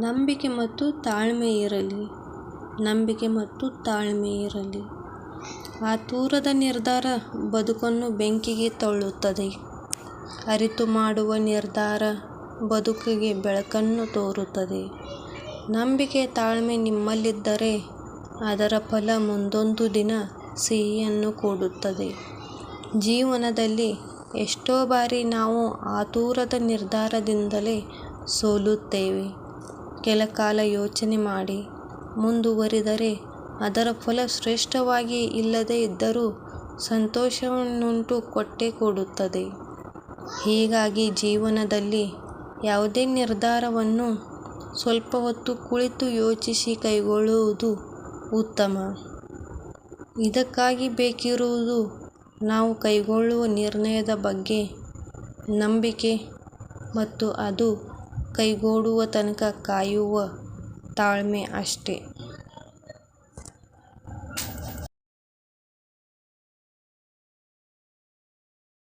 ನಂಬಿಕೆ ಮತ್ತು ತಾಳ್ಮೆ ಇರಲಿ. ನಂಬಿಕೆ ಮತ್ತು ತಾಳ್ಮೆ ಇರಲಿ. ಆತುರದ ನಿರ್ಧಾರ ಬದುಕನ್ನು ಬೆಂಕಿಗೆ ತಳ್ಳುತ್ತದೆ. ಅರಿತು ಮಾಡುವ ನಿರ್ಧಾರ ಬದುಕಿಗೆ ಬೆಳಕನ್ನು ತೋರುತ್ತದೆ. ನಂಬಿಕೆ, ತಾಳ್ಮೆ ನಿಮ್ಮಲ್ಲಿದ್ದರೆ ಅದರ ಫಲ ಮುಂದೊಂದು ದಿನ ಸಿಹಿಯನ್ನು ಕೊಡುತ್ತದೆ. ಜೀವನದಲ್ಲಿ ಎಷ್ಟೋ ಬಾರಿ ನಾವು ಆತುರದ ನಿರ್ಧಾರದಿಂದಲೇ ಸೋಲುತ್ತೇವೆ. ಕೆಲಕಾಲ ಯೋಚನೆ ಮಾಡಿ. ಮುಂದುವರಿದರೆ ಅದರ ಫಲ ಶ್ರೇಷ್ಠವಾಗಿ ಇಲ್ಲದೇ ಇದ್ದರೂ ಸಂತೋಷವನ್ನುಂಟು ಕೊಟ್ಟೇ ಕೊಡುತ್ತದೆ. ಹೀಗಾಗಿ ಜೀವನದಲ್ಲಿ ಯಾವುದೇ ನಿರ್ಧಾರವನ್ನು ಸ್ವಲ್ಪ ಹೊತ್ತು ಕುಳಿತು ಯೋಚಿಸಿ ಕೈಗೊಳ್ಳುವುದು ಉತ್ತಮ. ಇದಕ್ಕಾಗಿ ಬೇಕಿರುವುದು ನಾವು ಕೈಗೊಳ್ಳುವ ನಿರ್ಣಯದ ಬಗ್ಗೆ ನಂಬಿಕೆ ಮತ್ತು ಅದು कैगोडू व तनका कायू व ताळमे आष्टे।